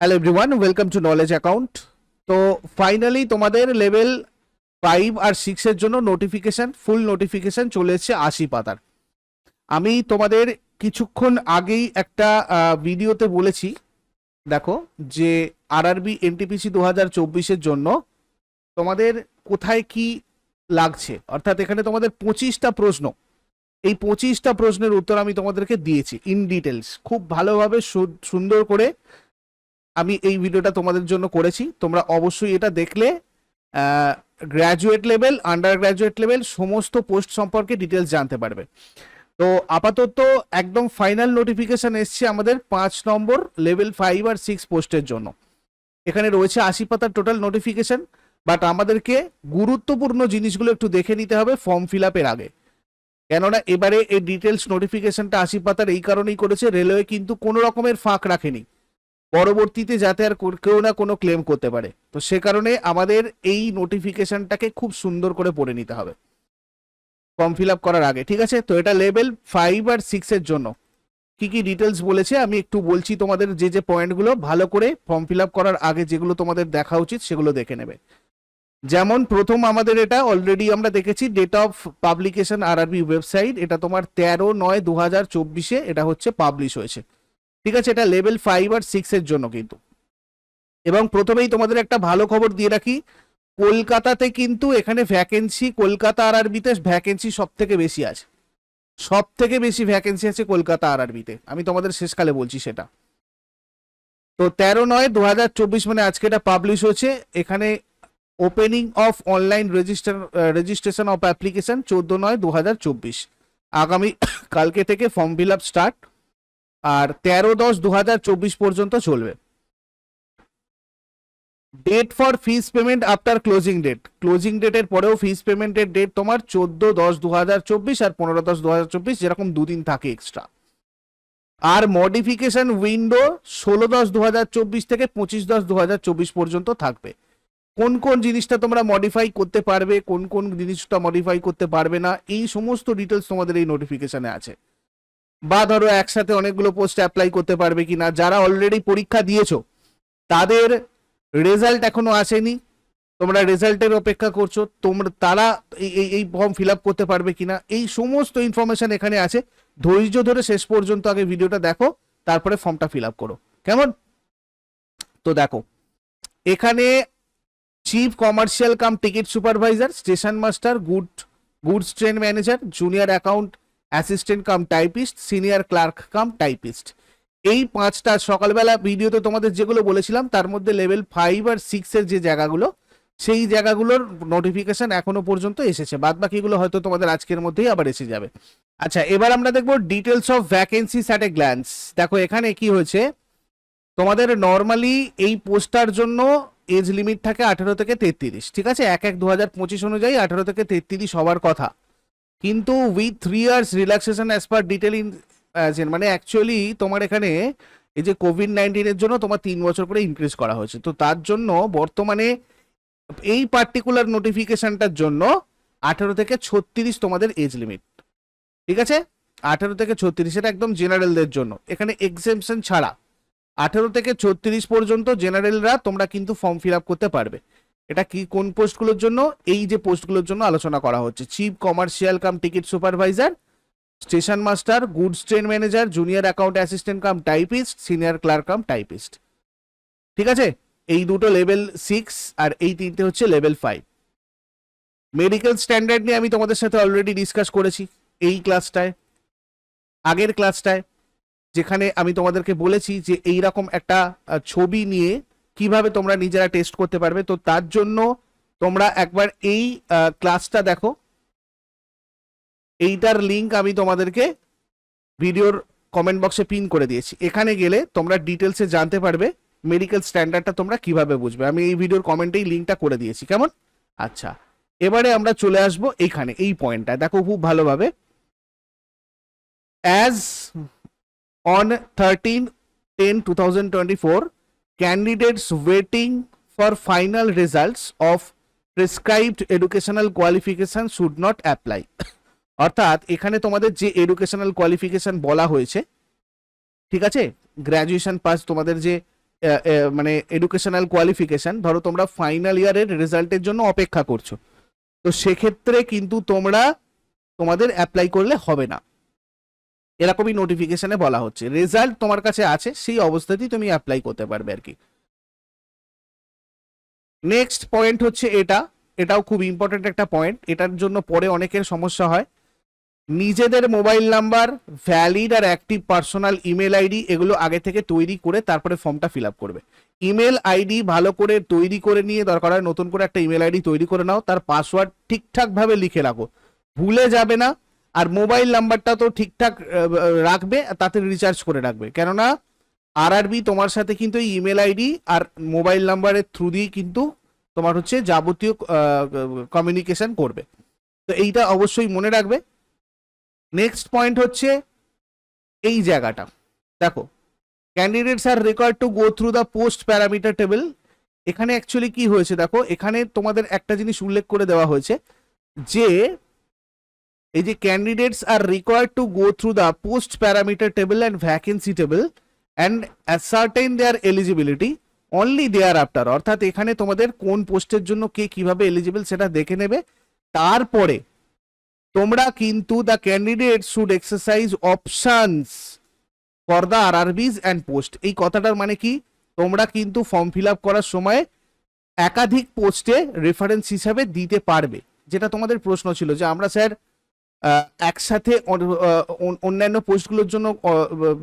Hello everyone welcome to knowledge account তো finally তোমাদের level five আর সিক্সের জন্য নোটিফিকেশন ফুল নোটিফিকেশান চলে এসেছে আশি পাতার। আমি তোমাদের কিছুক্ষণ আগেই একটা ভিডিওতে বলেছি, দেখো, যে আরআরবি এনটিপিসি দু হাজার চব্বিশের জন্য তোমাদের কোথায় কি লাগছে। অর্থাৎ এখানে তোমাদের পঁচিশটা প্রশ্ন। এই পঁচিশটা প্রশ্নের উত্তর আমি তোমাদেরকে দিয়েছি ইন ডিটেলস খুব ভালোভাবে সুন্দর করে আমি এই ভিডিওটা তোমাদের জন্য করেছি। তোমরা অবশ্যই এটা দেখলে graduate level under graduate level সমস্ত পোস্ট সম্পর্কে ডিটেলস জানতে পারবে। তো আপাতত একদম ফাইনাল নোটিফিকেশন এসছে আমাদের পাঁচ নম্বর লেভেল ফাইভ আর সিক্স পোস্টের জন্য। এখানে রয়েছে আশি পাতার টোটাল নোটিফিকেশন বাট আমাদেরকে গুরুত্বপূর্ণ জিনিসগুলো একটু দেখে নিতে হবে ফর্ম ফিল আপের আগে। কেননা এবারে এই ডিটেলস নোটিফিকেশনটা আশি পাতার এই কারণেই করেছে রেলওয়ে কিন্তু কোনো রকমের ফাঁক রাখেনি। পরবর্তীতে যাতে আর কেউ না কোনো ক্লেম করতে পারে। তো সে কারণে আমাদের এই নোটিফিকেশনটাকে খুব সুন্দর করে পড়ে নিতে হবে। ফর্ম ফিল আপ করার আগে, ঠিক আছে? তো এটা লেভেল ফাইভ আর সিক্সের জন্য। কি কি ডিটেলস বলেছে আমি একটু বলছি তোমাদের যে যে পয়েন্টগুলো ভালো করে ফর্ম ফিল আপ করার আগে যেগুলো তোমাদের দেখা উচিত সেগুলো দেখে নেবে। যেমন প্রথম আমাদের এটা অলরেডি আমরা দেখেছি date of publication RRB website এটা তোমার তেরো নয় দু হাজার চব্বিশে এটা হচ্ছে পাবলিশ হয়েছে। ঠিক আছে, এটা লেভেল ফাইভ আর সিক্স এর জন্য কিন্তু। এবং প্রথমেই তোমাদের একটা ভালো খবর দিয়ে রাখি, কলকাতাতে কিন্তু এখানে ভ্যাকেন্সি কলকাতা আর আরবিতে ভ্যাকেন্সি সব থেকে বেশি আছে। সব থেকে বেশি ভ্যাকেন্সি আছে কলকাতা আর আরবিতে আমি তোমাদের শেষকালে বলছি সেটা। তো তেরো নয় দু হাজার চব্বিশ মানে আজকে এটা পাবলিশ হয়েছে। এখানে opening of online register registration of application চোদ্দ নয় দু হাজার চব্বিশ। আগামী কালকে থেকে ফর্ম ফিল আপ স্টার্ট আর তেরো দশ দু পর্যন্ত চলবে। Date for fees payment after closing date closing ডেটের পরেও ফিস পেমেন্টের ডেট তোমার চোদ্দ দশ দু আর পনেরো দশ দু যেরকম দুদিন থাকে এক্সট্রা আর মডিফিকেশন উইন্ডো ষোলো দশ দু থেকে পঁচিশ দশ দু পর্যন্ত থাকবে। কোন কোন জিনিসটা তোমরা মডিফাই করতে পারবে, কোন কোন জিনিসটা মডিফাই করতে পারবে না, এই সমস্ত ডিটেলস তোমাদের এই নোটিফিকেশনে আছে। বা ধরো একসাথে অনেকগুলো পোস্ট অ্যাপ্লাই করতে পারবে কিনা, যারা অলরেডি পরীক্ষা দিয়েছ, তাদের রেজাল্ট এখনও আসেনি, তোমরা রেজাল্টের অপেক্ষা করছ, তোমরা, তারা এই, এই- এই ফর্ম ফিল আপ করতে পারবে কিনা, এই সমস্ত ইনফরমেশন এখানে আছে। ধৈর্য ধরে শেষ পর্যন্ত আগে ভিডিওটা দেখো, তারপরে ফর্মটা ফিল আপ করো। কেমন? তো দেখো, এখানে chief commercial cum ticket supervisor station master good goods train manager junior account assistant cum typist senior clerk cum typist এই পাঁচটা সকালবেলা ভিডিওতে তোমাদের যেগুলো বলেছিলাম, তার মধ্যে লেভেল ফাইভ আর সিক্সের যে জায়গাগুলো, সেই জায়গাগুলোর নোটিফিকেশন এখনও পর্যন্ত এসেছে। বাদ বাকিগুলো হয়তো তোমাদের আজকের মধ্যেই আবার এসে যাবে। আচ্ছা এবার আমরা দেখব details of vacancies at a glance দেখো, এখানে কি হয়েছে? তোমাদের নর্মালি এই পোস্টার জন্য এজ লিমিট থাকে আঠেরো থেকে তেত্রিশ, ঠিক আছে? এক এক দু হাজার পঁচিশ অনুযায়ী আঠেরো থেকে তেত্রিশ হওয়ার কথা। কিন্তু with three years relaxation as per detail in মানে অ্যাকচুয়ালি তোমার এখানে এই যে কোভিড নাইন্টিনের জন্য তোমার তিন বছর করে ইনক্রিজ করা হয়েছে। তো তার জন্য বর্তমানে এই পার্টিকুলার নোটিফিকেশনটার জন্য আঠেরো থেকে ছত্রিশ তোমাদের এজ লিমিট ঠিক আছে? আঠেরো থেকে ছত্রিশ এটা একদম জেনারেলদের জন্য। এখানে এক্সেমশন ছাড়া। আঠেরো থেকে ছত্রিশ পর্যন্ত জেনারেলরা তোমরা কিন্তু ফর্ম ফিল আপ করতে পারবে। এটা কি কোন পোস্টগুলোর জন্য? এই যে পোস্টগুলোর জন্য আলোচনা করা হচ্ছে। Chief commercial cum ticket supervisor, station master, goods train manager, junior account assistant cum typist, senior clerk cum typist. ঠিক আছে? এই দুটো লেভেল সিক্স আর এই তিনটে হচ্ছে লেভেল ফাইভ। মেডিকেল স্ট্যান্ডার্ড নিয়ে আমি তোমাদের সাথে অলরেডি ডিসকাস করেছি এই ক্লাসটায়, আগের ক্লাসটায়। যেখানে আমি তোমাদেরকে বলেছি যে এই রকম একটা ছবি নিয়ে কীভাবে তোমরা নিজেরা টেস্ট করতে পারবে? তো তার জন্য তোমরা একবার এই ক্লাসটা দেখো। এইটার লিংক আমি তোমাদেরকে ভিডিওর কমেন্ট বক্সে পিন করে দিয়েছি। এখানে গেলে তোমরা ডিটেলসে জানতে পারবে মেডিকেল স্ট্যান্ডার্ডটা তোমরা কীভাবে বুঝবে। আমি এই ভিডিওর কমেন্টেই লিঙ্কটা করে দিয়েছি। কেমন? আচ্ছা। এবারে আমরা চলে আসব এইখানে, এই পয়েন্টটা দেখো খুব ভালোভাবে। As on 13 10 2024 candidates waiting for final results of prescribed educational qualification should not apply. অর্থাৎ, এখানে তোমাদের যে এডুকেশনাল কোয়ালিফিকেশন বলা হয়েছে, ঠিক আছে? গ্র্যাজুয়েশন পাস তোমাদের যে মানে এডুকেশনাল কোয়ালিফিকেশন ধরো তোমরা ফাইনাল ইয়ারের রেজাল্টের জন্য অপেক্ষা করছ। তো সেক্ষেত্রে কিন্তু তোমরা তোমাদের অ্যাপ্লাই করলে হবে না। এরকমই নোটিফিকেশনে বলা হচ্ছে। রেজাল্ট তোমার কাছে আছে, সেই অবস্থাতেই তুমি অ্যাপ্লাই করতে পারবে আর কি। নেক্সট পয়েন্ট হচ্ছে এটা। এটাও খুব ইম্পর্টেন্ট একটা পয়েন্ট এটার জন্য পরে অনেকের সমস্যা হয়। নিজেদের মোবাইল নাম্বার ভ্যালিড আর অ্যাক্টিভ পার্সোনাল ইমেল আইডি এগুলো আগে থেকে তৈরি করে তারপরে ফর্মটা ফিল আপ করবে। ইমেল আইডি ভালো করে তৈরি করে নিয়ে দরকার হয় নতুন করে একটা ইমেল আইডি তৈরি করে নাও, তার পাসওয়ার্ড ঠিকঠাকভাবে লিখে রাখো। ভুলে যাবে না আর মোবাইল নাম্বারটা তো ঠিকঠাক রাখবে আর তাতে রিচার্জ করে রাখবে। কেননা আর আরআরবি তোমার সাথে কিন্তু ইমেল আইডি আর মোবাইল নাম্বারের থ্রু দিয়ে কিন্তু তোমার হচ্ছে যাবতীয় কমিউনিকেশন করবে। তো এইটা অবশ্যই মনে রাখবে। নেক্সট পয়েন্ট হচ্ছে এই জায়গাটা। দেখো candidates are required to go through the post parameter table এখানে অ্যাকচুয়ালি কি হয়েছে দেখো, এখানে তোমাদের একটা জিনিস উল্লেখ করে দেওয়া হয়েছে যে এই যে candidates are required to go through the post parameter table and vacancy table and ascertain their eligibility only thereafter অর্থাৎ এখানে তোমাদের কোন পোস্টের জন্য কে কীভাবে এলিজিবল সেটা দেখে নেবে। তারপরে তোমরা কিন্তু the candidate should exercise options for the RRBs and post এই কথাটার মানে কি? তোমরা কিন্তু ফর্ম ফিল আপ করার সময় একাধিক পোস্টে রেফারেন্স হিসাবে দিতে পারবে। যেটা তোমাদের প্রশ্ন ছিল যে আমরা স্যার একসাথে অন্যান্য পোস্টগুলোর জন্য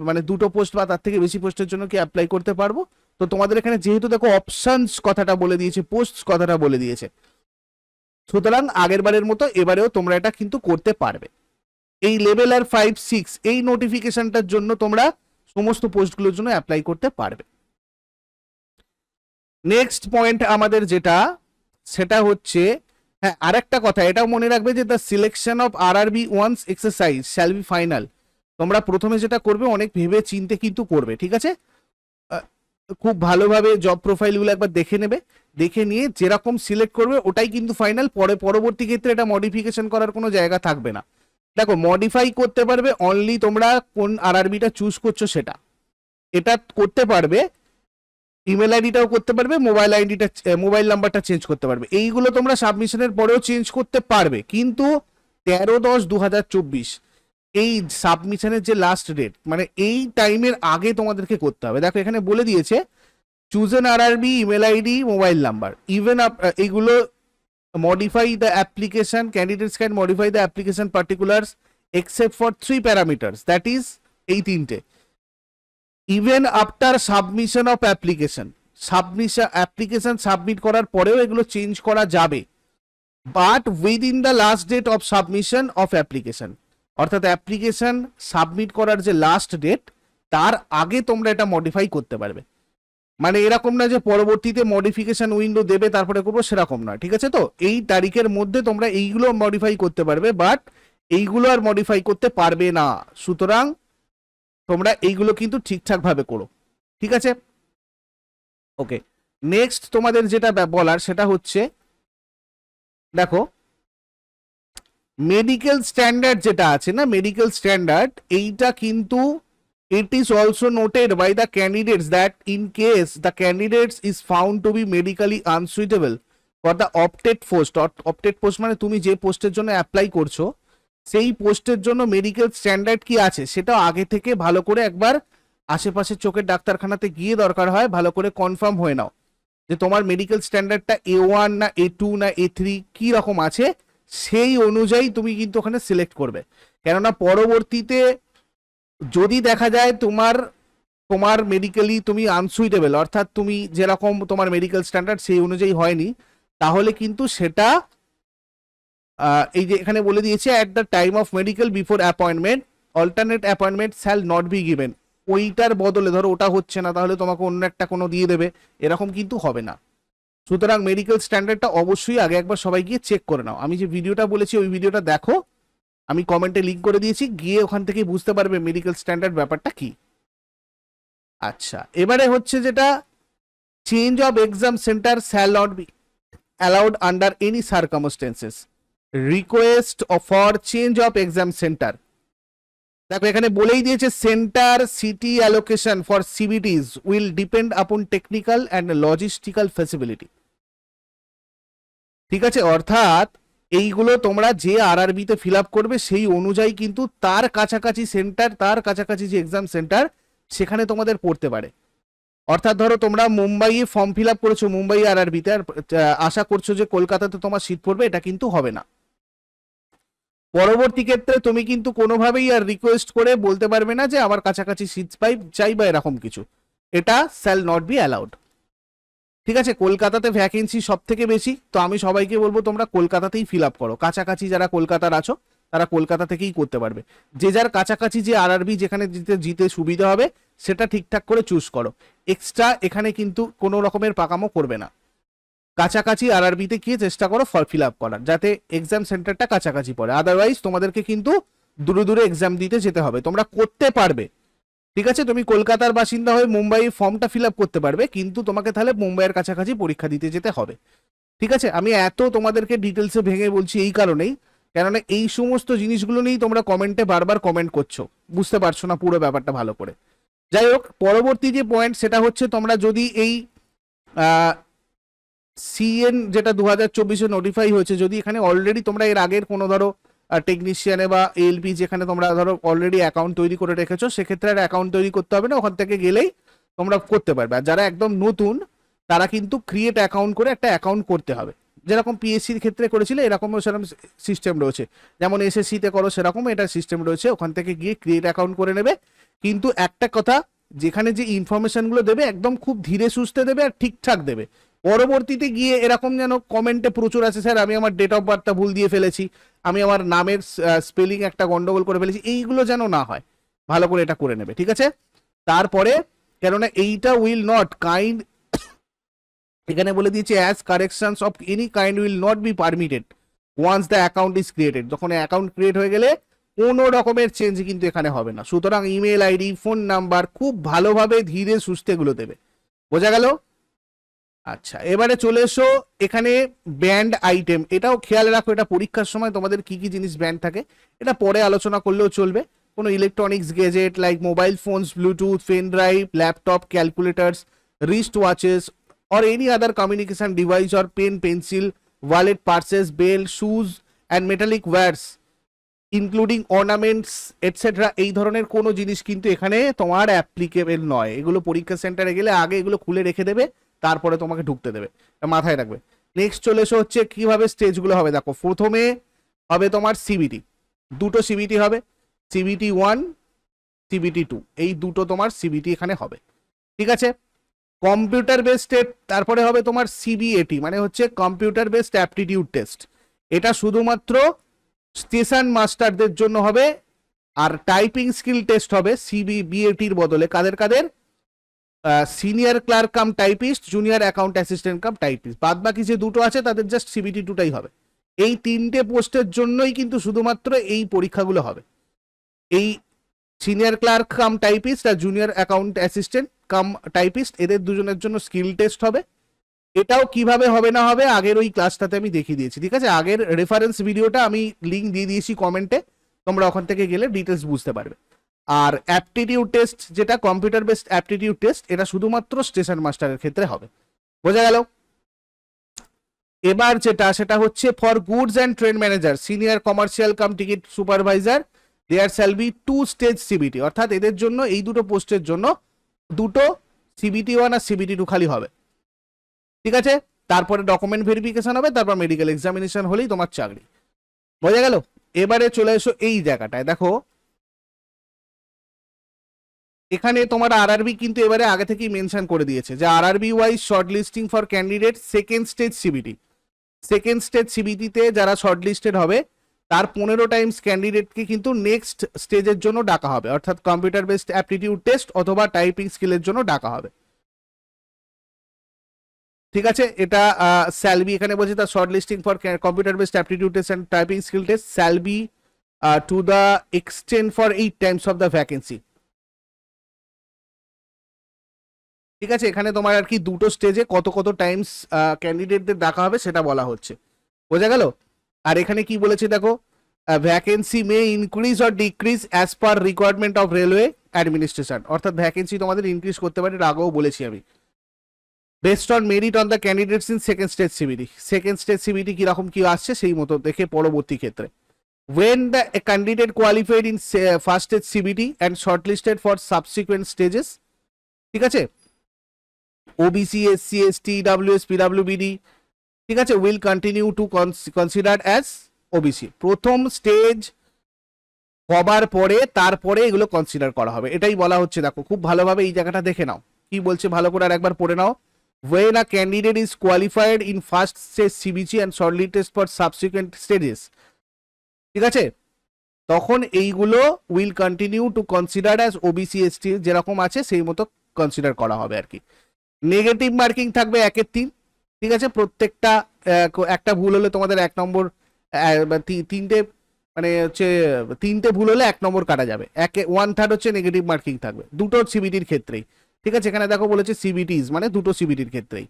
মানে দুটো পোস্ট বা তার থেকে বেশি পোস্টের জন্য কি অ্যাপ্লাই করতে পারব? তো তোমাদের এখানে যেহেতু দেখো অপশনস কথাটা বলে দিয়েছে পোস্ট কথাটা বলে দিয়েছে। সুতরাং আগের বারের মতো এবারেও তোমরা এটা কিন্তু করতে পারবে। এই লেভেল আর ফাইভ সিক্স এই নোটিফিকেশনটার জন্য তোমরা সমস্ত পোস্টগুলোর জন্য অ্যাপ্লাই করতে পারবে। নেক্সট পয়েন্ট আমাদের যেটা, সেটা হচ্ছে হ্যাঁ আরেকটা কথা, এটাও মনে রাখবে যে the selection of R R B once exercise shall be final তোমরা প্রথমে যেটা করবে, অনেক ভেবে চিনতে কিন্তু করবে, ঠিক আছে? খুব ভালোভাবে জব প্রোফাইলগুলো একবার দেখে নেবে, দেখে নিয়ে যেরকম সিলেক্ট করবে, ওটাই কিন্তু ফাইনাল পরে পরবর্তী ক্ষেত্রে এটা মডিফিকেশন করার কোনো জায়গা থাকবে না। দেখো মডিফাই করতে পারবে অনলি তোমরা কোন আর আরবিটা চুজ করছ সেটা। এটা করতে পারবে ইমেল আইডিটাও করতে পারবে মোবাইল আইডিটা মোবাইল নাম্বারটা চেঞ্জ করতে পারবে। এইগুলো তোমরা সাবমিশনের পরেও চেঞ্জ করতে পারবে, কিন্তু তেরো দশ দু হাজার চব্বিশ, এই সাবমিশনের যে লাস্ট ডেট মানে এই টাইমের আগে তোমাদেরকে করতে হবে। দেখো, এখানে বলে দিয়েছে choose an R R B email ID mobile number even এইগুলো modify the application, candidates can modify the application particulars except for three parameters that is এই তিনটে। Even after submission of application submission application submit করার পরেও এগুলো change করা যাবে। But within the last date of submission of application অর্থাৎ application submit করার যে লাস্ট ডেট তার আগে তোমরা এটা মডিফাই করতে পারবে। মানে এরকম না যে পরবর্তীতে মডিফিকেশন উইন্ডো দেবে, তারপরে করব, সেরকম নয়, ঠিক আছে তো? এই তারিখের মধ্যে তোমরা এইগুলো মডিফাই করতে পারবে বাট এইগুলো আর মডিফাই করতে পারবে না। সুতরাং তোমরা এইগুলো কিন্তু ঠিকঠাকভাবে করো। ঠিক আছে? ওকে নেক্সট তোমাদের যেটা বলার সেটা হচ্ছে, দেখো মেডিকেল স্ট্যান্ডার্ড যেটা আছে না মেডিকেল স্ট্যান্ডার্ড এইটা কিন্তু it is also noted by the candidates that in case the candidates is found to be medically unsuitable for the opted post opted post মানে তুমি যে পোস্টের জন্য অ্যাপ্লাই করছ সেই পোস্টের জন্য মেডিকেল স্ট্যান্ডার্ড কি আছে? সেটা আগে থেকে ভালো করে একবার আশেপাশে চোখের ডাক্তারখানাতে গিয়ে দরকার হয়, ভালো করে কনফার্ম হয়ে নাও। যে তোমার মেডিকেল স্ট্যান্ডার্ডটা এ ওয়ান না এ টু না এ থ্রি কি রকম আছে, সেই অনুযায়ী তুমি কিন্তু ওখানে সিলেক্ট করবে। কেননা পরবর্তীতে যদি দেখা যায় তোমার তোমার মেডিকেলি তুমি আনসুইটেবল অর্থাৎ তুমি যেরকম তোমার মেডিকেল স্ট্যান্ডার্ড সেই অনুযায়ী হয়নি, তাহলে কিন্তু সেটা এই যে এখানে বলে দিয়েছে at the time of medical before appointment alternate appointment shall not be given ওইটার বদলে, ধরো, ওটা হচ্ছে না, তাহলে তোমাকে অন্য একটা কোনো দিয়ে দেবে। এরকম কিন্তু হবে না। সুতরাং মেডিকেল স্ট্যান্ডার্ডটা অবশ্যই আগে একবার সবাই গিয়ে চেক করে নাও। আমি যে ভিডিওটা বলেছি, ওই ভিডিওটা দেখো। আমি কমেন্টে লিঙ্ক করে দিয়েছি, গিয়ে ওখান থেকে বুঝতে পারবে মেডিকেল স্ট্যান্ডার্ড ব্যাপারটা কি। আচ্ছা এবারে হচ্ছে যেটা change of exam centre shall not be allowed under any circumstances request for change of exam centre দেখো এখানে বলেই দিয়েছে centre city allocation for CBTs will depend upon technical and logistical feasibility ঠিক আছে? অর্থাৎ এইগুলো তোমরা যে আরআরবিতে ফিল আপ করবে সেই অনুযায়ী কিন্তু তার কাছাকাছি সেন্টার তার কাছাকাছি যে এক্সাম সেন্টার সেখানে তোমাদের পড়তে পারে। অর্থাৎ ধরো তোমরা মুম্বাইয়ে ফর্ম ফিল আপ করেছ মুম্বাই আর আহ, আশা করছ যে কলকাতাতে তোমার সিট পড়বে এটা কিন্তু হবে না। পরবর্তী ক্ষেত্রে তুমি কিন্তু কোনোভাবেই আর রিকোয়েস্ট করে বলতে পারবে না যে আমার কাছাকাছি সিটস পাই, চাই বা এরকম কিছু। এটা স্যাল নট বি অ্যালাউড ঠিক আছে, কলকাতাতে ভ্যাকেন্সি সব থেকে বেশি, তো আমি সবাইকে বলব তোমরা কলকাতাতেই ফিল আপ করো। কাছাকাছি যারা কলকাতার আছো, তারা কলকাতা থেকেই করতে পারবে। যে যার কাছাকাছি যে আরআরবি যেখানে জিতে জিতে সুবিধা হবে, সেটা ঠিকঠাক করে চুজ করো। এক্সট্রা এখানে কিন্তু কোনো রকমের পাকামো করবে না। কাছাকাছি আরআরবিতে গিয়ে চেষ্টা করো ফিল আপ করার, যাতে এক্সাম সেন্টারটা কাছাকাছি পড়ে। আদারওয়াইজ তোমাদেরকে কিন্তু দূরে দূরে এক্সাম দিতে যেতে হবে। তোমরা করতে পারবে। ঠিক আছে? তুমি কলকাতার বাসিন্দা হয়ে মুম্বাই ফর্মটা ফিল আপ করতে পারবে, কিন্তু তোমাকে তাহলে মুম্বাইয়ের কাছাকাছি পরীক্ষা দিতে যেতে হবে। ঠিক আছে? আমি এত তোমাদেরকে ডিটেলসে ভেঙে বলছি এই কারণেই। কেননা এই সমস্ত জিনিসগুলো নিয়েই তোমরা কমেন্টে বারবার কমেন্ট করছ। বুঝতে পারছ না পুরো ব্যাপারটা ভালো করে। যাই হোক, পরবর্তী যে পয়েন্ট সেটা হচ্ছে তোমরা যদি এই সিএন যেটা দু হাজার চব্বিশে নোটিফাই হয়েছে, যদি এখানে অলরেডি তোমরা এর আগের কোনো ধরো টেকনিশিয়ানে বা এলপি যেখানে তোমরা ধরো অলরেডি অ্যাকাউন্ট তৈরি করে রেখেছো, সেক্ষেত্রে আর অ্যাকাউন্ট তৈরি করতে হবে না, ওখান থেকে গেলেই তোমরা করতে পারবে। আর যারা একদম নতুন, তারা কিন্তু ক্রিয়েট অ্যাকাউন্ট করে একটা অ্যাকাউন্ট করতে হবে। যেরকম পিএসসির ক্ষেত্রে করেছিলে, এরকমও সেরকম সিস্টেম রয়েছে। যেমন এসএসসিতে করো সেরকম এটা সিস্টেম রয়েছে, ওখান থেকে গিয়ে ক্রিয়েট অ্যাকাউন্ট করে নেবে। কিন্তু একটা কথা, যেখানে যে ইনফরমেশনগুলো দেবে, একদম খুব ধীরে সুস্থে দেবে আর ঠিকঠাক দেবে। পরবর্তীতে গিয়ে এরকম যেন কমেন্টে প্রচুর আছে, স্যার, আমি আমার ডেট অফ বার্থটা ভুল দিয়ে ফেলেছি। আমি আমার নামের স্পেলিং একটা গন্ডগোল করে ফেলেছি। এইগুলো যেন না হয়। ভালো করে এটা করে নেবে, ঠিক আছে? তারপরে, কেননা এইটা উইল নট কাইন্ড এখানে বলে দিয়েছে as corrections of any kind will not be permitted once the account is created যখন অ্যাকাউন্ট ক্রিয়েট হয়ে গেলে কোনো রকমের চেঞ্জ কিন্তু এখানে হবে না। সুতরাং ইমেল আইডি ফোন নাম্বার খুব ভালোভাবে ধীরে সুস্থে এগুলো দেবে। বোঝা গেল? আচ্ছা এবারে চলে এসো এখানে ব্যান্ড আইটেম এটাও খেয়াল রাখো এটা পরীক্ষার সময় তোমাদের কি কি জিনিস ব্যান্ড থাকে। এটা পরে আলোচনা করলেও চলবে। কোনো electronics gadget like mobile phones Bluetooth pen drive laptop calculators wrist watches or any other communication device or pen, pencil, wallet, purses, bell, shoes, and metallic wares, including ornaments etcetera এই ধরনের কোনো জিনিস কিন্তু এখানে তোমার অ্যাপ্লিকেবল নয়। এগুলো পরীক্ষা সেন্টারে গেলে আগে এগুলো খুলে রেখে দেবে। তারপরে তোমাকে ঢুকতে দেবে, মাথায় রাখবে। নেক্সট চলে এসো হচ্ছে কীভাবে স্টেজগুলো হবে। দেখো, প্রথমে হবে তোমার সিবিটি দুটো সিবিটি হবে সিবিটি ওয়ান সিবিটি টু এই দুটো তোমার সিবিটি এখানে হবে। ঠিক আছে? কম্পিউটার বেসড তারপরে হবে তোমার সিবিএটি মানে হচ্ছে কম্পিউটার বেসড অ্যাপটিটিউড টেস্ট এটা শুধুমাত্র স্টেশন মাস্টারদের জন্য হবে, আর টাইপিং স্কিল টেস্ট হবে সিবি বিএটির বদলে। কাদের কাদের? Senior clerk cum typist junior account assistant cum typist বাদ বাকি যে দুটো আছে, তাদের জাস্ট সিবিটি টুটাই হবে। এই তিনটে পোস্টের জন্যই কিন্তু শুধুমাত্র এই পরীক্ষাগুলো হবে। এই সিনিয়র ক্লার্ক কাম টাইপিস্ট আর junior account assistant cum typist এদের দুজনের জন্য স্কিল টেস্ট হবে। এটাও কীভাবে হবে না হবে, আগের ওই ক্লাসটাতে আমি দেখিয়ে দিয়েছি, ঠিক আছে? আগের রেফারেন্স ভিডিওটা আমি লিঙ্ক দিয়ে দিয়েছি কমেন্টে তোমরা ওখান থেকে গেলে ডিটেলস বুঝতে পারবে। আর অ্যাপটিটিউড টেস্ট যেটা কম্পিউটার বেসড অ্যাপটিটিউড টেস্ট এটা শুধুমাত্র স্টেশন মাস্টারের ক্ষেত্রে হবে। বোঝা গেল? এবার যেটা, সেটা হচ্ছে for goods and train manager senior commercial cum ticket supervisor there shall be two stage CBT অর্থাৎ এদের জন্য, এই দুটো পোস্টের জন্য দুটো সিবিটি ওয়ান আর সিবিটি টু খালি হবে। ঠিক আছে? তারপরে ডকুমেন্ট ভেরিফিকেশন হবে, তারপর মেডিকেল এক্সামিনেশন হলেই তোমার চাকরি। বোঝা গেল? এবারে চলে এসো এই জায়গাটায়। দেখো এখানে তোমার আরআরবি কিন্তু এবারে আগে থেকেই মেনশন করে দিয়েছে যে RRB wise short listing for candidate second stage CBT second stage সিবিটিতে যারা শর্ট লিস্টেড হবে, তার পনেরো টাইমস ক্যান্ডিডেটকে কিন্তু নেক্সট স্টেজের জন্য ডাকা হবে। অর্থাৎ কম্পিউটার বেসড অ্যাপটিটিউড টেস্ট অথবা টাইপিং স্কিলের জন্য ডাকা হবে। ঠিক আছে? এটা স্যালবি এখানে বলছে the short listing for computer based aptitude test and typing skill test shall be to the extend for eight times of the vacancy ঠিক আছে? এখানে তোমার আর কি দুটো স্টেজে কত কত টাইমস ক্যান্ডিডেটদের ডাকা হবে সেটা বলা হচ্ছে। বোঝা গেল? আর এখানে কি বলেছে দেখো? Vacancy may increase or decrease as per requirement of railway administration অর্থাৎ ভ্যাকেন্সি তোমাদের ইনক্রিজ করতে পারে এটা আগেও বলেছি আমি। Based on merit on the candidates in second stage CBT second stage CBT কীরকম কি আসছে সেই মতো দেখে পরবর্তী ক্ষেত্রে। When the a qualified in se- first stage CBT and shortlisted for subsequent stages, ঠিক আছে? ওবিসি এসসি এসটি ডাব্লিউএস পিডাব্লিউবিডি ঠিক আছে? Will continue to consider as OBC প্রথম স্টেজ হবার পরে, তারপরে এগুলো কনসিডার করা হবে। এটাই বলা হচ্ছে, দেখো, খুব ভালোভাবে এই জায়গাটা দেখে নাও। কি বলছে? ভালো করে আর একবার পড়ে নাও। When a candidate is qualified in first stage CBC and shortlisted for subsequent stages. ঠিক আছে? তখন এইগুলো will continue to consider as OBC ST যেরকম আছে, সেই মতো কনসিডার করা হবে আর কি। নেগেটিভ মার্কিং থাকবে একের তিন, ঠিক আছে? প্রত্যেকটা একটা ভুল হলে তোমাদের এক নম্বর তিনটে মানে হচ্ছে, তিনটে ভুল হলে এক নম্বর কাটা যাবে। একে ওয়ান থার্ড হচ্ছে নেগেটিভ মার্কিং থাকবে। দুটো সিবিটির ক্ষেত্রেই। ঠিক আছে? এখানে দেখো বলেছে সিবিটিস মানে দুটো সিবিটির ক্ষেত্রেই।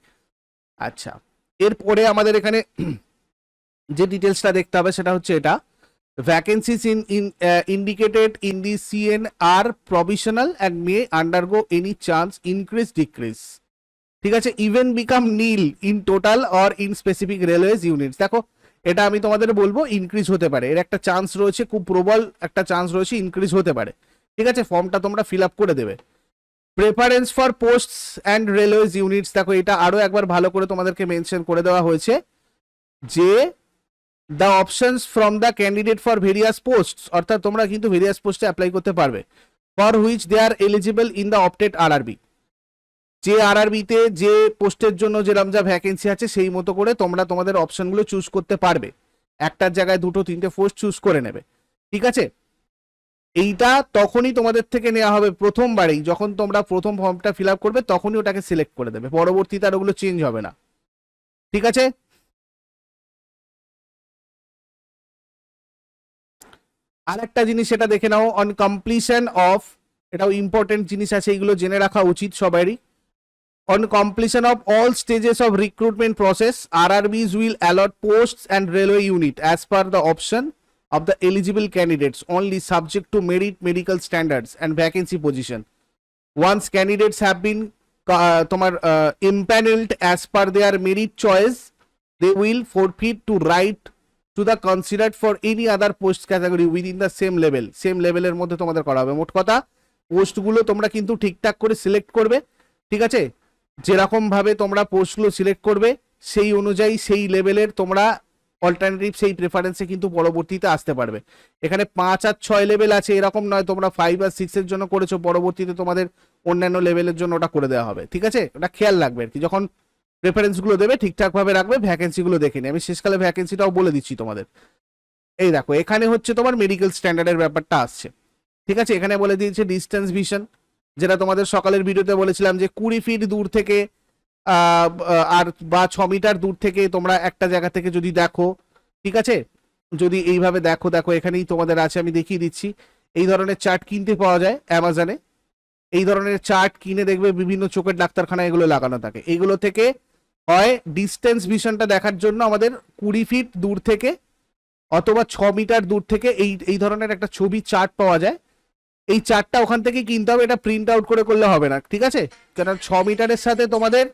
আচ্ছা। এরপরে আমাদের এখানে যে ডিটেলসটা দেখতে হবে সেটা হচ্ছে এটা। Vacancies in indicated in the CN are provisional and may undergo any chance increase, decrease ঠিক আছে? Even become nil in total or in specific railways units দেখো, এটা আমি তোমাদের বলব ইনক্রিজ হতে পারে। এর একটা চান্স রয়েছে, খুব প্রবল একটা চান্স রয়েছে ইনক্রিজ হতে পারে। ঠিক আছে? ফর্মটা তোমরা ফিল আপ করে দেবে। Preference for posts and railways units দেখো, এটা আরও একবার ভালো করে তোমাদেরকে মেনশন করে দেওয়া হয়েছে যে the options from the candidate for various post অর্থাৎ তোমরা কিন্তু ভেরিয়াস পোস্টে অ্যাপ্লাই করতে পারবে। For which they are eligible in the opted RRB যে আরআরবিতে যে পোস্টের জন্য যেরকম যা ভ্যাকেন্সি আছে, সেই মতো করে তোমরা তোমাদের অপশনগুলো চুজ করতে পারবে। একটার জায়গায় দুটো, তিনটে পোস্ট চুজ করে নেবে। ঠিক আছে? এইটা তখনই তোমাদের থেকে নেওয়া হবে প্রথমবারেই। যখন তোমরা প্রথম ফর্মটা ফিল আপ করবে, তখনই ওটাকে সিলেক্ট করে দেবে। পরবর্তীতে আর ওগুলো চেঞ্জ হবে না। ঠিক আছে? আরেকটা জিনিস সেটা দেখে নাও। অন কমপ্লিশন অফ এটাও ইম্পর্টেন্ট জিনিস আছে এগুলো জেনে রাখা উচিত সবারই on completion of all stages of recruitment process RRBs will allot posts and railway unit as per the option of the eligible candidates only subject to merit medical standards and vacancy position once candidates have been uh, uh, impaneled as per their merit choice they will forfeit to right to the considered for any other post category within the same level same লেভেলের মধ্যে তোমাদের করা হবে মোট কথা পোস্টগুলো তোমরা কিন্তু ঠিকঠাক করে সিলেক্ট করবে ঠিক আছে যেরকম ভাবে তোমরা পোস্টগুলো সিলেক্ট করবে, সেই অনুযায়ী সেই লেভেলের তোমরা অল্টারনেটিভ সেই প্রেফারেন্সে কিন্তু পরবর্তীতে আসতে পারবে। এখানে পাঁচ আর ছয় লেভেল আছে, এরকম নয় তোমরা ফাইভ আর সিক্স এর জন্য করেছ, পরবর্তীতে তোমাদের অন্যান্য লেভেলের জন্য ওটা করে দেওয়া হবে, ঠিক আছে? ওটা খেয়াল রাখবে আর কি, যখন প্রেফারেন্সগুলো দেবে, ঠিকঠাক ভাবে রাখবে ভ্যাকেন্সি গুলো দেখে নিই আমি শেষকালে ভ্যাকেন্সিটাও বলে দিচ্ছি তোমাদের। এই দেখো, এখানে হচ্ছে তোমার মেডিকেল স্ট্যান্ডার্ডের ব্যাপারটা আসছে, ঠিক আছে? এখানে বলে দিয়েছে ডিস্টেন্স ভিশন যেটা তোমাদের সকালের ভিডিওতে বলেছিলাম যে কুড়ি ফিট দূর থেকে আর বা ছ মিটার দূর থেকে তোমরা একটা জায়গা থেকে যদি দেখো, ঠিক আছে? যদি এইভাবে দেখো দেখো, এখানেই তোমাদের আছে, আমি দেখিয়ে দিচ্ছি। এই ধরনের চার্ট কিনতে পাওয়া যায় অ্যামাজনে এই ধরনের চার্ট কিনে দেখবে বিভিন্ন চোখের ডাক্তারখানায় এগুলো লাগানো থাকে। এইগুলো থেকে হয় ডিস্টেন্স ভিশনটা দেখার জন্য আমাদের কুড়ি ফিট দূর থেকে অথবা ছ মিটার দূর থেকে এই এই ধরনের একটা ছবি চার্ট পাওয়া যায়। এই চারটা ওখান থেকে কিনতে হবে, এটা প্রিন্ট আউট করে করলে হবে না, ঠিক আছে? কারণ ছ মিটারের সাথে তোমাদের,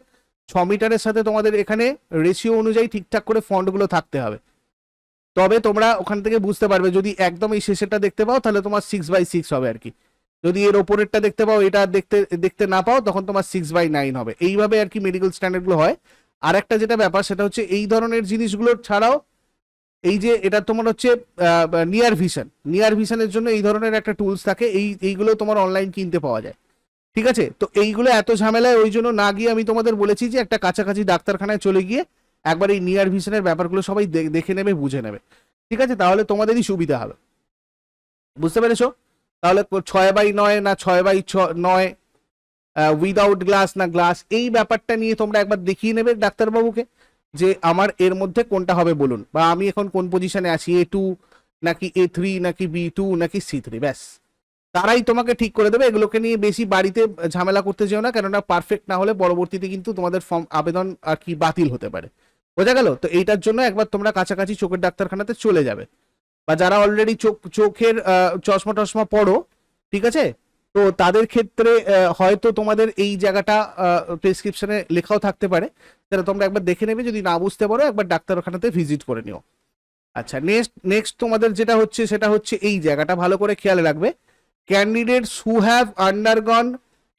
ছ মিটারের সাথে তোমাদের এখানে রেশিও অনুযায়ী ঠিকঠাক করে ফন্টগুলো থাকতে হবে। তবে তোমরা ওখান থেকে বুঝতে পারবে, যদি একদম এই শেষেরটা দেখতে পাও, তাহলে তোমার সিক্স বাই সিক্স হবে আর কি। যদি এর ওপরেরটা দেখতে পাও, এটা দেখতে দেখতে না পাও, তখন তোমার সিক্স বাই নাইন হবে। এইভাবে আর কি মেডিকেল স্ট্যান্ডার্ডগুলো হয়। আর একটা যেটা ব্যাপার, সেটা হচ্ছে এই ধরনের জিনিসগুলো ছাড়াও এই যে এটা তোমার হচ্ছে নিয়ার ভিশন নিয়ার ভিশনের জন্য এই ধরনের একটা টুলস থাকে, এই, এইগুলো তোমার অনলাইন কিনতে পাওয়া যায়। ঠিক আছে? তো এইগুলো এত ঝামেলায় ওই জন্য না গিয়ে আমি তোমাদের বলেছি যে একটা কাছাকাছি ডাক্তারখানায় চলে গিয়ে একবার এই নিয়ার ভিশনের ব্যাপারগুলো সবাই দেখে নেবে, বুঝে নেবে। ঠিক আছে? তাহলে তোমাদেরই সুবিধা হবে। বুঝতে পেরেছ? তাহলে ছয় বাই নয় না ছয় বাই ছ, নয় উইদাউট গ্লাস না গ্লাস এই ব্যাপারটা নিয়ে তোমরা একবার দেখিয়ে নেবে ডাক্তারবাবুকে। যে আমার এর মধ্যে কোনটা হবে বলুন? বা আমি এখন কোন পজিশনে আছি? এ টু নাকি এ থ্রি নাকি বি টু নাকি সি থ্রি ব্যাস। তারাই তোমাকে ঠিক করে দেবে। এগুলোকে নিয়ে বেশি বাড়িতে ঝামেলা করতে যেও না, কেননা পারফেক্ট না হলে পরবর্তীতে কিন্তু তোমাদের ফর্ম আবেদন আর কি বাতিল হতে পারে। বোঝা গেল? তো এইটার জন্য একবার তোমরা কাছাকাছি চোখের ডাক্তারখানাতে চলে যাবে। বা যারা অলরেডি চোখ, চোখের চশমা টশমা পড়ো, ঠিক আছে? তো তাদের ক্ষেত্রে হয়তো তোমাদের এই জায়গাটা প্রেসক্রিপশনে লেখাও থাকতে পারে। তাহলে তোমরা একবার দেখে নেবে, যদি না বুঝতে পারো, একবার ডাক্তারখানাতে ভিজিট করে নিও। আচ্ছা নেক্সট নেক্সট তোমাদের যেটা হচ্ছে, সেটা হচ্ছে এই জায়গাটা। ভালো করে খেয়াল রাখবে। Candidates who have undergone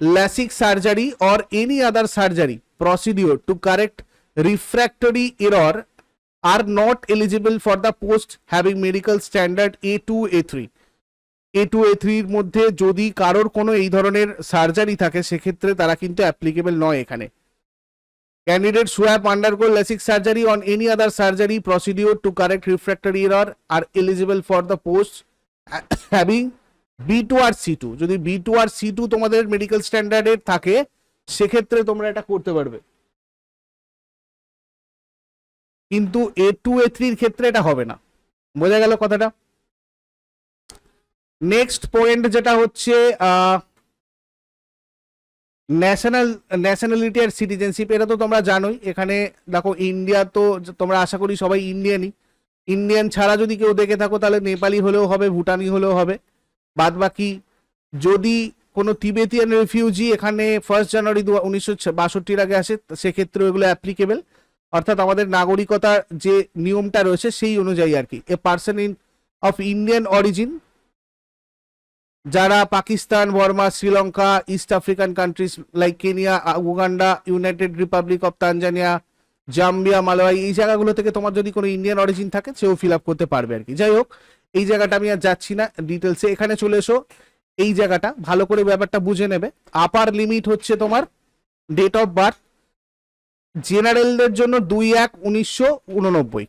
LASIK surgery or any other surgery procedure to correct procedure to are not error for the post having medical standard A two A A2 A3 A2 A3 এর মধ্যে যদি কারোর কোনো এই ধরনের surgery থাকে, সেক্ষেত্রে তারা কিন্তু অ্যাপ্লিকেবল নয় এখানে। Who have undergone LASIK surgery on any other surgery procedure to correct refractory error are eligible for the post, having B two R C two যদি বি টু আর সি টু তোমাদের medical স্ট্যান্ডার্ডের থাকে, সেক্ষেত্রে তোমরা এটা করতে পারবে। কিন্তু এ টু এ থ্রির ক্ষেত্রে এটা হবে না। বোঝা গেল কথাটা? নেক্সট পয়েন্ট যেটা হচ্ছে ন্যাশনাল ন্যাশনালিটি আর সিটিজেনশিপ এটা তো তোমরা জানোই। এখানে দেখো ইন্ডিয়া তো তোমরা আশা করি সবাই ইন্ডিয়ানই ইন্ডিয়ান ছাড়া যদি কেউ দেখে থাকো, তাহলে নেপালি হলেও হবে ভুটানি হলেও হবে। বাদ বাকি যদি কোনো তিবেতিয়ান রেফিউজি এখানে ফার্স্ট জানুয়ারি দু, উনিশশো বাষট্টির আগে আসে সেক্ষেত্রে এগুলো অ্যাপ্লিকেবল অর্থাৎ আমাদের নাগরিকতার যে নিয়মটা রয়েছে, সেই অনুযায়ী আর কি। A person in of Indian origin যারা Pakistan, Burma, Sri Lanka East African countries like Kenya Uganda United Republic of Tanzania Zambia Malay এই জায়গাগুলো থেকে তোমার যদি কোনো ইন্ডিয়ান অরিজিন থাকে, সেও ফিল আপ করতে পারবে আর কি যাই হোক, এই জায়গাটা আমি আর যাচ্ছি না ডিটেলসে এখানে চলে এসো। এই জায়গাটা, ভালো করে ব্যাপারটা বুঝে নেবে। আপার লিমিট হচ্ছে তোমার ডেট অফ বার্থ জেনারেলদের জন্য দুই এক উনিশশো উননব্বই।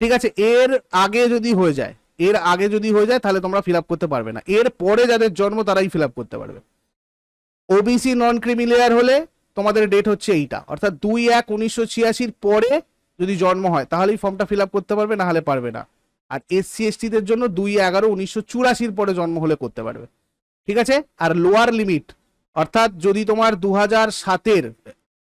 ঠিক আছে, এর আগে যদি হয়ে যায় এর আগে যদি হয়ে যায়, তাহলে তোমরা ফিল করতে পারবে না। এর পরে যাদের জন্ম, তারাই ফিল করতে পারবে। ওবিসি নন ক্রিমিলিয়ার হলে তোমাদের ডেট হচ্ছে এইটা। অর্থাৎ দুই এক উনিশশো ছিয়াশির পরে যদি জন্ম হয়, তাহলেই ফর্মটা ফিল করতে পারবে, না হলে পারবে না। আর এসসি এসটিদের জন্য দুই এগারো উনিশশো চুরাশির পরে জন্ম হলে করতে পারবে। ঠিক আছে? আর লোয়ার লিমিট অর্থাৎ যদি তোমার দু হাজার সাতের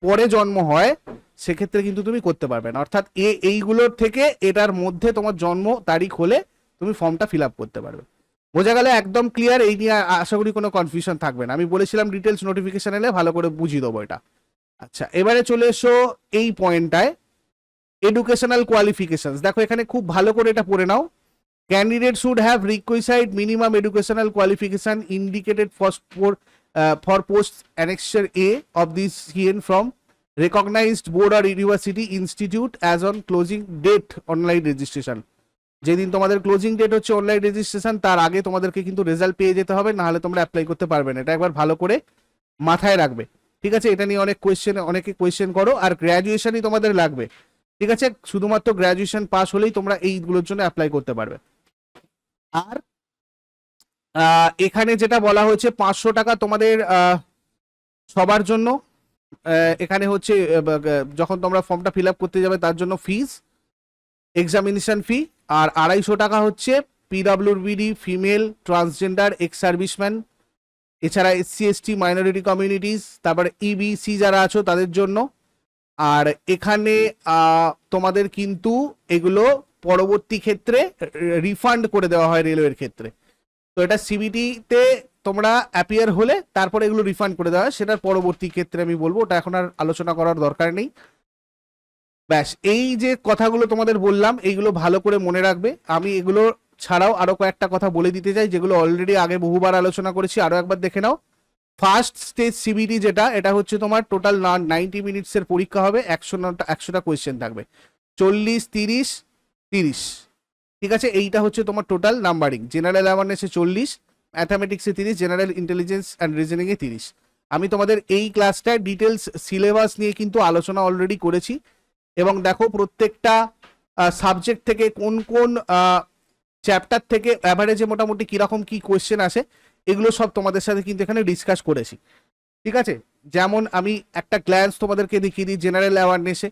পরে জন্ম হয়, সেক্ষেত্রে কিন্তু তুমি করতে পারবে না। অর্থাৎ এ, এইগুলোর থেকে এটার মধ্যে তোমার জন্ম তারিখ হলে তুমি ফর্মটা ফিল আপ করতে পারবে। বোঝা গেলে একদম ক্লিয়ার এই নিয়ে আশা করি কোনো কনফিউশন থাকবে না। আমি বলেছিলাম ডিটেলস নোটিফিকেশন এলে ভালো করে বুঝিয়ে দেবো এটা। আচ্ছা এবারে চলে এসো এই পয়েন্টটায় এডুকেশনাল কোয়ালিফিকেশনস দেখো, এখানে খুব ভালো করে এটা পড়ে নাও। Candidate should have requisite minimum educational qualification indicated first for for post annexure A of this CN from recognized board or university institute as on closing date, online registration যেদিন তোমাদের closing date হচ্ছে online registration তার আগে তোমাদেরকে কিন্তু result পেয়ে যেতে হবে না হলে তোমরা অ্যাপ্লাই করতে পারবে না। এটা একবার ভালো করে মাথায় রাখবে। ঠিক আছে? এটা নিয়ে অনেক কোয়েশ্চেন অনেকে কোয়েশ্চেন করো, আর গ্র্যাজুয়েশনই তোমাদের লাগবে। ঠিক আছে? শুধুমাত্র গ্র্যাজুয়েশন পাস হলেই তোমরা এইগুলোর জন্য অ্যাপ্লাই করতে পারবে। আর এখানে যেটা বলা হয়েছে, পাঁচশো টাকা তোমাদের সবার জন্য এখানে হচ্ছে যখন তোমরা ফর্মটা ফিল আপ করতে যাবে, তার জন্য ফিস এক্সামিনেশন ফি আর আড়াইশো টাকা হচ্ছে পিডাব্লিউর BD female transgender ex serviceman এছাড়া এসসি এসটি মাইনরিটি কমিউনিটিস তারপরে ইবিসি যারা আছো তাদের জন্য। আর এখানে তোমাদের কিন্তু এগুলো পরবর্তী ক্ষেত্রে রিফান্ড করে দেওয়া হয় রেলওয়ের ক্ষেত্রে। তো এটা সিবিটিতে তোমরা অ্যাপিয়ার হলে তারপরে এগুলো রিফান্ড করে দেওয়া হয়। সেটার পরবর্তী ক্ষেত্রে আমি বলব, ওটা এখন আর আলোচনা করার দরকার নেই। ব্যাস, এই যে কথাগুলো তোমাদের বললাম, এইগুলো ভালো করে মনে রাখবে। আমি এগুলো ছাড়াও আরও কয়েকটা কথা বলে দিতে চাই, যেগুলো অলরেডি আগে বহুবার আলোচনা করেছি, আরও একবার দেখে নাও। ফার্স্ট স্টেজ সিবিটি যেটা, এটা হচ্ছে তোমার টোটাল নাইনটি মিনিটসের পরীক্ষা হবে, একশো নটা, একশোটা কোয়েশ্চেন থাকবে। চল্লিশ, তিরিশ তিরিশ। ঠিক আছে? এইটা হচ্ছে তোমার টোটাল নাম্বারিং জেনারেল অ্যাওয়ারনেসে চল্লিশ ম্যাথামেটিক্সে তিরিশ জেনারেল ইন্টেলিজেন্স অ্যান্ড রিজনিংয়ে তিরিশ। আমি তোমাদের এই ক্লাসটায় ডিটেলস সিলেবাস নিয়ে কিন্তু আলোচনা অলরেডি করেছি। এবং দেখো প্রত্যেকটা সাবজেক্ট থেকে কোন কোন চ্যাপ্টার থেকে অ্যাভারেজে মোটামুটি কীরকম কি কোয়েশ্চেন আসে, এগুলো সব তোমাদের সাথে কিন্তু এখানে ডিসকাস করেছি। ঠিক আছে? যেমন আমি একটা গ্ল্যান্স তোমাদেরকে দেখিয়ে দিই জেনারেল অ্যাওয়ারনেসে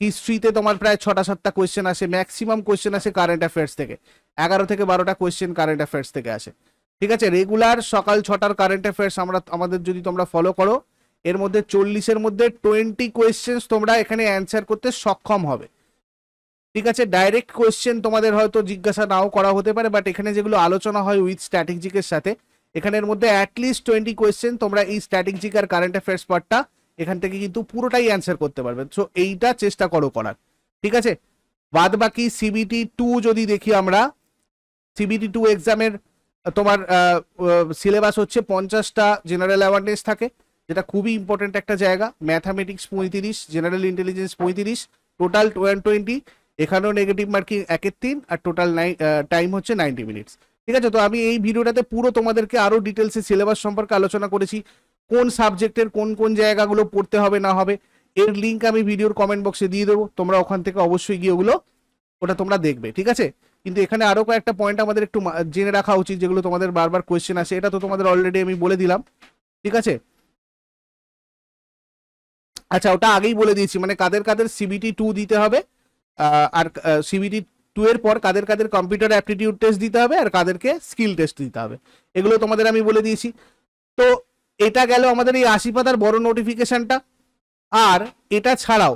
হিস্ট্রিতে তোমার প্রায় ছটা সাতটা কোয়েশ্চেন আসে ম্যাক্সিমাম কোয়েশ্চেন আসে কারেন্ট অ্যাফেয়ার্স থেকে। এগারো থেকে বারোটা কোয়েশ্চেন কারেন্ট অ্যাফেয়ার্স থেকে আসে। ঠিক আছে? রেগুলার সকাল ছটার কারেন্ট অ্যাফেয়ার্স আমরা, আমাদের যদি তোমরা ফলো করো এর মধ্যে চল্লিশের মধ্যে টোয়েন্টি কোয়েশ্চেন্স তোমরা এখানে অ্যান্সার করতে সক্ষম হবে। ঠিক আছে? ডাইরেক্ট কোয়েশ্চেন তোমাদের হয়তো জিজ্ঞাসা নাও করা হতে পারে বাট এখানে যেগুলো আলোচনা হয় উইথ স্ট্র্যাটেজিকের সাথে, এখানের মধ্যে অ্যাটলিস্ট টোয়েন্টি কোয়েশ্চেন তোমরা এই স্ট্র্যাটেজিক আর কারেন্ট অ্যাফেয়ার্স পার্টটা এখান থেকে কিন্তু পুরোটাই অ্যান্সার করতে পারবে। সো এইটা চেষ্টা করো করার। ঠিক আছে? বাদ বাকি সিবিটি টু যদি দেখি আমরা সিবিটি টু এক্সামের তোমার সিলেবাস হচ্ছে পঞ্চাশটা জেনারেল অ্যাওয়ারনেস থাকে। যেটা খুবই ইম্পর্টেন্ট একটা জায়গা ম্যাথামেটিক্স পঁয়ত্রিশ জেনারেল ইন্টেলিজেন্স পঁয়ত্রিশ টোটাল ওয়ান টোয়েন্টি এখানেও নেগেটিভ মার্কিং একের তিন, আর টোটাল টাইম হচ্ছে নাইনটি মিনিটস ঠিক আছে, তো আমি এই ভিডিওটাতে পুরো তোমাদেরকে আরও ডিটেলসে সিলেবাস সম্পর্কে আলোচনা করেছি, কোন সাবজেক্টের কোন কোন জায়গাগুলো পড়তে হবে, না হবে, এর লিঙ্ক আমি ভিডিওর কমেন্ট বক্সে দিয়ে দেবো, তোমরা ওখান থেকে অবশ্যই গিয়ে ওগুলো, ওটা তোমরা দেখবে, ঠিক আছে? কিন্তু এখানে আরও কয়েকটা পয়েন্ট আমাদের একটু জেনে রাখা উচিত, যেগুলো তোমাদের বারবার কোয়েশ্চেন আসে, এটা তো তোমাদের অলরেডি আমি বলে দিলাম, ঠিক আছে? আচ্ছা ওটা আগেই বলে দিয়েছি মানে কাদের কাদের সিবিটি টু দিতে হবে আর সিবিটি টু এর পর কাদের কাদের কম্পিউটার অ্যাপটিটিউড টেস্ট দিতে হবে আর কাদেরকে স্কিল টেস্ট দিতে হবে। এগুলো তোমাদের আমি বলে দিয়েছি। তো এটা গেল আমাদের এই আশি পাতার বড় নোটিফিকেশনটা আর এটা ছাড়াও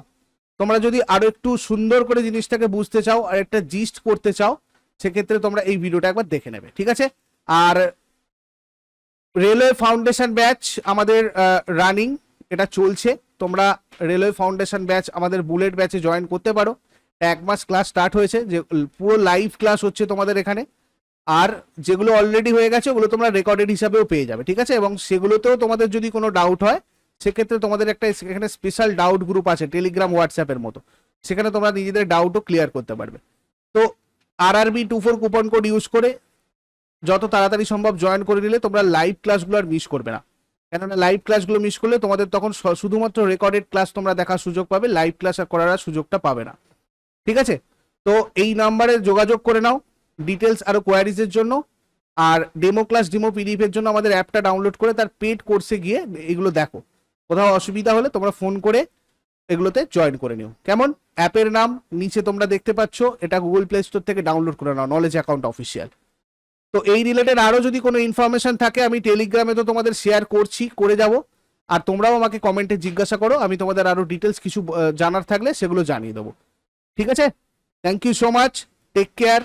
তোমরা যদি আরও একটু সুন্দর করে জিনিসটাকে বুঝতে চাও, আর একটা জিস্ট করতে চাও, সেক্ষেত্রে তোমরা এই ভিডিওটা একবার দেখে নেবে, ঠিক আছে? আর রেলওয়ে ফাউন্ডেশন ব্যাচ আমাদের রানিং এটা চলছে। তোমরা রেলওয়ে ফাউন্ডেশন ব্যাচ, আমাদের বুলেট ব্যাচে জয়েন করতে পারো। এক মাস ক্লাস স্টার্ট হয়েছে, যে পুরো লাইভ ক্লাস হচ্ছে তোমাদের এখানে। আর যেগুলো অলরেডি হয়ে গেছে, ওগুলো তোমরা রেকর্ডেড হিসাবেও পেয়ে যাবে, ঠিক আছে? এবং সেগুলোতেও তোমাদের যদি কোনো ডাউট হয়, সেক্ষেত্রে তোমাদের একটা এখানে স্পেশাল ডাউট গ্রুপ আছে টেলিগ্রাম হোয়াটসঅ্যাপের মতো। সেখানে তোমরা নিজেদের ডাউটও ক্লিয়ার করতে পারবে। তো R R B two four coupon code use করে, যত তাড়াতাড়ি সম্ভব জয়েন করে নিলে তোমরা লাইভ ক্লাসগুলো আর মিস করবে না। কেননা লাইভ ক্লাসগুলো মিস করলে তোমাদের তখন শুধুমাত্র রেকর্ডেড ক্লাস তোমরা দেখার সুযোগ পাবে লাইভ ক্লাস করার সুযোগটা পাবে না। ঠিক আছে? তো এই নাম্বারে যোগাযোগ করে নাও ডিটেলস আরও কোয়ারিজের জন্য, আর ডেমো ক্লাস ডেমো পিডিএফ এর জন্য আমাদের অ্যাপটা ডাউনলোড করে তার পেড কোর্সে গিয়ে এগুলো দেখো। কোথাও অসুবিধা হলে তোমরা ফোন করে এগুলোতে জয়েন করে নিও। কেমন? অ্যাপের নাম নিচে তোমরা দেখতে পাচ্ছ, এটা গুগল প্লে স্টোর থেকে ডাউনলোড করে নাও নলেজ অ্যাকাউন্ট অফিসিয়াল তো এই রিলেটেড আরও যদি কোনো ইনফরমেশন থাকে, আমি টেলিগ্রামে তো তোমাদের শেয়ার করছি, করে যাব। আর তোমরাও আমাকে কমেন্টে জিজ্ঞাসা করো, আমি তোমাদের আরও ডিটেলস কিছু জানার থাকলে সেগুলো জানিয়ে দেবো। ঠিক আছে? Thank you so much take care